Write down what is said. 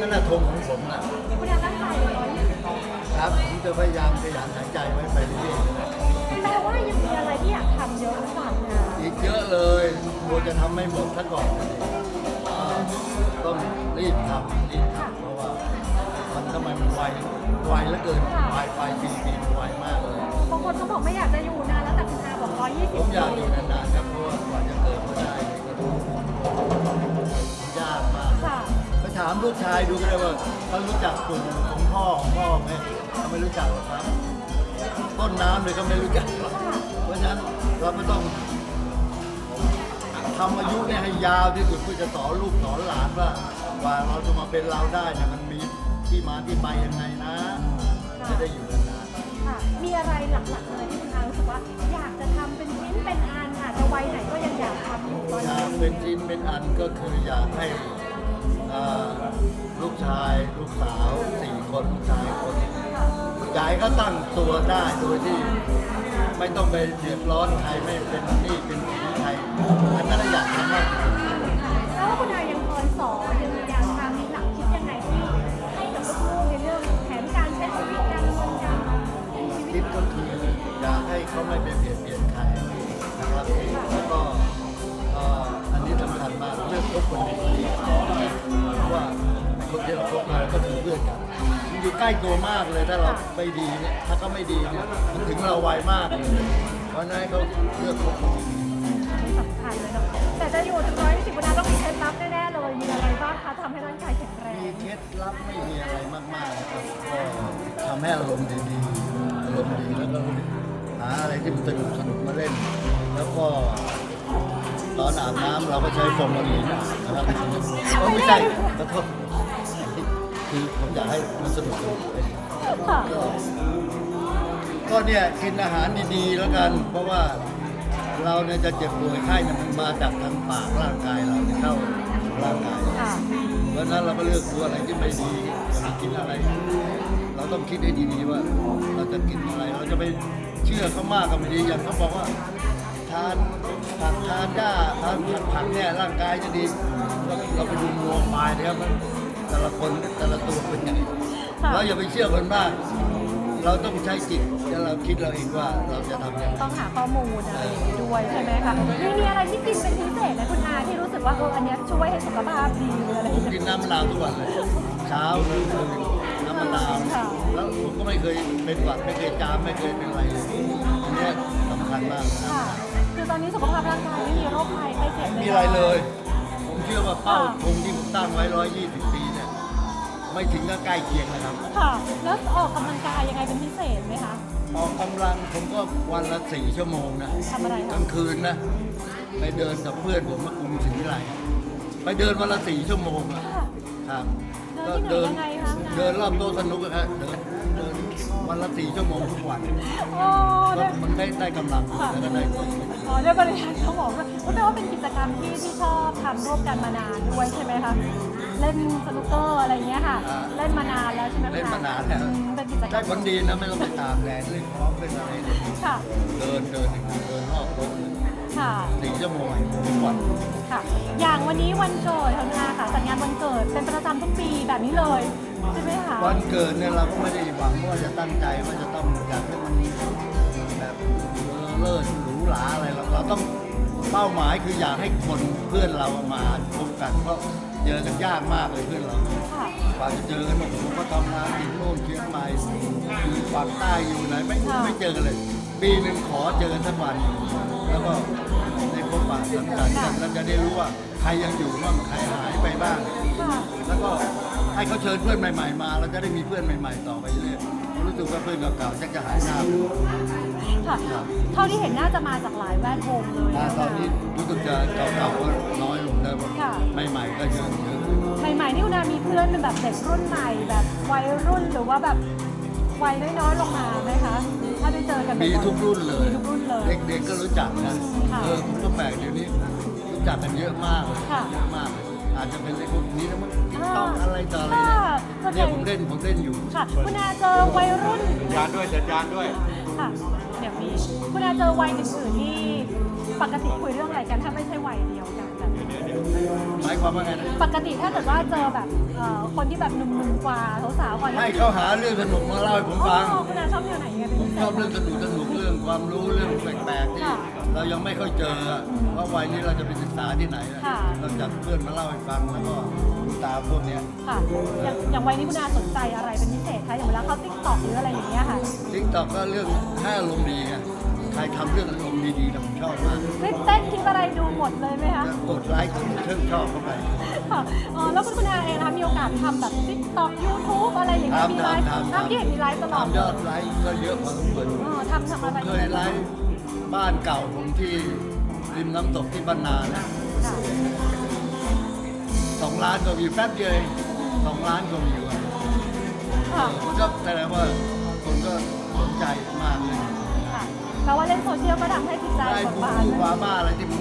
อันนั้นนะธงของผมนะคุณอาตั้งใจเลยร้อยยี่สิบครับผมจะพยายามขยันหายใจไว้ไปเรื่อยแปลว่ายังมีอะไรที่อยากทำเยอะหรือเปล่านะๆอีกเยอะเลยกลัวจะทำไม่หมดซะก่อนอ่าต้องรีบทำรีบทำเพราะว่ามันทำไมมันไวไวเหลือเกินไวไปปีปีมันไวมากเลย บางคนเขาบอกไม่อยากจะอยู่นานแล้วแต่คุณอาบอกร้อยยี่ผสิบมอยากอยู่นานๆครับเพราะว่ากว่าจะเกิดมาได้เนี่ยก็ยากมากค่ะไป ถามลูกชายดูก็ได้ว่าเขารู้จักกลุ่มของพ่อของพ่อไหมเขาไม่รู้จักหรอกครับ ต้นน้ำเลยก็ไม่รู้จักหรอกเพราะฉะนั้นเราก็ต้องทำอายุเนี่ยให้ยาวที่สุดเพื่อจะสอนลูกสอนหลานว่าว่าเราจะมาเป็นเราได้เนี่ยมันมีที่มาที่ไปยังไงนะ จะได้อยู่นานๆค่ะ มีอะไรหลักๆเลยที่คุณอารู้สึกว่าอยากจะทำเป็นชิ้นเป็นอันอาจจะวัยไหนก็ยังอยากทำอยู่ตอนอยานี้กเป็นชิ้นเป็นอันก็คืออยากให้เอ่อลู กชายลูกสาวสี่คนลูกชายคนยายกให้เขาตั้งตัวได้โดยที่ ไม่ต้องไปเดือดร้อนใครไม่เป็นหนี้เป็นสินใครอันนั้นอย ใกล้ตัวมากเลยถ้าเราไม่ดีเนี่ยถ้าเขาไม่ดีเนี่ยมันถึงเราไวมากเลยเพราะฉะนั้นให้เขาเลือกคบคนดีสำคัญเลยเนาะแต่จะอยู่ถึงร้อยยี่สิบคุณอาต้องมีเคล็ดลับแน่ๆเลยมีอะไรบ้างคะทำให้ร่างกายแข็งแรมีงเคล็ดลับไม่มีอะไรมากๆนะครับก็ทำให้อารมณ์ดีๆอารมณ์ดีแล้วก็หาอะไรที่มันสนุกสนุกมาเล่น แล้วก็ตอนอาบน้ำเราก็ใช้โฟมอลีนนะครับเอ้ยไม่ใช่ขอโทษ คือผมอยากให้มันสนุกสนุกเลยค่ะก็ก็เนี่ยกินอาหารดีๆแล้วกัน เพราะว่าเราเนี่ยจะเจ็บป่วยไข้เนี่ยมันมาจากทางปากร่างกายเราเนี่ยเข้าสู่ร่างกายค่ะ เพราะฉะนั้นเราก็เลือกดูอะไรที่ไม่ดีจะไปกินอะไร เราต้องคิดให้ดีๆว่า เราจะกินอะไร เราจะไปเชื่อเขามากก็ไม่ดีอย่างเขาบอกว่า ทานผักทานหญ้าทานผักผักเนี่ยร่างกายจะดี เราเราไปดูงัวควายนะครับว่า แต่ละคนแต่ละตัวเป็นยังไงค่ะเราอย่าไปเชื่อคนมาก เราต้องใช้จิตแล้วเราคิดเราเองว่าเราจะทำยังไงต้องหาข้อมูลอะไรอย่างนี้ด้วยใช่ไหมคะมีมีอะไรที่กินเป็นพิเศษไหมคุณอาที่รู้สึกว่าเอออันเนี้ยช่วยให้สุขภาพดีหรืออะไรอผย่ามงกิเงี้ยนน้ำมะนาวทุกวันเลย เช้าคืนคืนน้ำมะนาวค่ะ แล้วผมก็ไม่เคยเป็นหวัดไม่เคยจามไม่เคยเป็นอะไรเลยอันเนี้ยสำคัญมากนะค่ะ คือตอนนี้สุขภาพร่างกายไม่มีโรคภัยไข้เจ็บไม่มีอะไรเลย ผมเชื่อว่าเป้าธงที่ผมตั้งไว้ 120 ปีเนี่ย ไม่ถึงก็ใกล้เคียงนะครับ ค่ะ แล้วออกกำลังกายยังไงเป็นพิเศษไหมคะ ออกกำลังผมก็วันละสี่ชั่วโมงนะทำอะไรกคะลางคืนนะ ไปเดินกับเพื่อนผมมากรุงศรีวิไลไปเดินวันละสี่ชั่วโมงอะค่ะ ครับเดินที่ไหนยังไงคะ เดินรอบโต๊ะสนุกอะครับเดินเดินวันละสี่ชั่วโมงทุกวันโอ้ก็ได้มันได้ได้กำลังค่ะแล้วก็ได้ความสุขอ๋อเรียกบริหารสมองด้วยก็แปลว่าเป็นกิจกรรมที่ที่ชอบทำร่วมกันมานานด้วยใช่ไหมคะ เล่นสนุกเกอร์อะไรอย่างเงี้ยค่ะเล่นมานานแล้วใช่ไหมคะเล่นมานานแล้วอืมเป็นกิจกรได้รมผลดีนะไม่ต้องไปตากแดดเล่นคล้องเล่นอะไรเลยค่ะ เดินเดินอย่างนี้เดินรอบโต๊ะค่ะ สี่ชั่วโมงทุกวันค่ะ อย่างวันนี้วันเกิดของนาค่ะ จัดงานวันเกิดเป็นประจำทุกปีแบบนี้เลยใช่ไหมคะ วันเกิดเนี่ยเราก็ไม่ได้หวังว่าจะตั้งใจว่าจะต้องอยากให้มันแบบเลิศหรูหราอะไรเราเราต้อง เป้าหมายคืออยากให้คนเพื่อนเรามาพบกันเพราะเจอกันยากมากเลยเพื่อนเราค่ะ กว่าจะเจอกันผมก็ทำงานที่โน่นเชียงใหม่อยู่ปากใต้อยู่ไหนไม่ค่ะ ไม่เจอกันเลย ปีหนึ่งขอเจอกันสักวัน แล้วก็ได้พบปะสังสรรค์กันแล้วจะได้รู้ว่าใครยังอยู่บ้างใครหายไปบ้าง ค่ะแล้วก็ให้เขาเชิญเพื่อนใหม่ ๆ มาเราจะได้มีเพื่อนใหม่ ๆ ต่อไปเรื่อยผมรู้สึกว่าเพื่อนเก่าๆชักจะหายหน้าไป ค่ะเท่าที่เห็นน่าจะมาจากหลายแวดวงเลยอ่านะคะตอนนี้รู้สึกจะเก่าๆก็น้อยลงแล้วค่ะ ใหม่ๆก็เยอะเยอะขึ้นใหม่ๆนี่คุณอามีเพื่อนเป็นแบบเด็กรุ่นใหม่แบบวัยรุ่นหรือว่าแบบวัยน้อยๆลงมาไหมคะถ้าได้เจอกันบ่มีอยๆทุกรุ่นเลย มีทุกรุ่นเลย เด็กๆก็รู้จักนะ ค่ะเออผมก็แปลกเดี๋ยวนี้รู้จักกันเยอะมากเลยค่ะเยอะมากเลยอาจจะเป็นในพวกนี้นะมันติ๊กต็อกอ่าอะไรต่ออะไรค่ะเนี่ยเนี่ยผมเล่นผมเล่นอยู่ค่ะคุณอาเจอวัยรุ่น สัญญาณด้วยสัญญาณด้วยคค่ะ เดี๋ยวมีคุณอาเจอวัยอื่นๆนี่ปกติคุยเรื่องอะไรกันถ้าไม่ใช่วัยเดียวกันแบบหมายความว่าไงนะปกติถ้าเกิดว่าเจอแบบเอ่อคนที่แบบหนุ่มๆกว่าสาวๆกว่าให้เขาหาเรื่องสนุกมาเล่าให้ผมอ๋ฟังอคุณอาชอบแนวไหนยังไงเป็นผมพิเศชอบษ เรื่องสนุกสนุกเรื่องความรู้เรื่องแปลกๆที่ค่ะเรายังไม่ค่อยเจออะเพราะวัยนี้เราจะไปศึกษาที่ไหนอะค่ะ เราจับเพื่อนมาเล่าให้ฟังแล้วก็ดูตามพวกเนี้ยค่ะอย่างอย่างวัยนี้คุณอาสนใจอะไรเป็นพิเศษคะอย่างเวลาเขาติ๊กต็อกหรืออะไรอย่างเงี้ยค่ะ ทิก ตอกก็เรื่องให้อารมณ์ดีไงใครทำเรื่องอารมณ์ดีๆนะผมชอบมากคลิปเต้นคลิปอะไรดูหมดเลยไหมคะแล้วกดไลค์กดเชิญชอบเข้าไป ค่ะอ๋อแล้วคุณคุณอาเองนะคะมีโอกาสทำแบบติ๊กต็อกยูทูบอะไรอย่างเงี้ยมีไลฟ์ทำทำทำ ทำที่เห็นมีไลฟ์ตลอดทำยอดไลค์ก็เยอะพอสมควรอ๋อทำทำอะไรเคยไลฟ์บ้านเก่าผมที่ริมน้ำตกที่บ้านนานะค่ะสองล้านกว่าวิวแป๊บเดียวเองสองล้านกว่าวิวอะค่ะมันก็แสดงว่าคนก็ สนใจมากเลยค่ะแปลว่าเล่นโซเชียลก็ทำให้จิตใจได้เบิกบูบานบูเลยวาบ้าอะไรที่ผม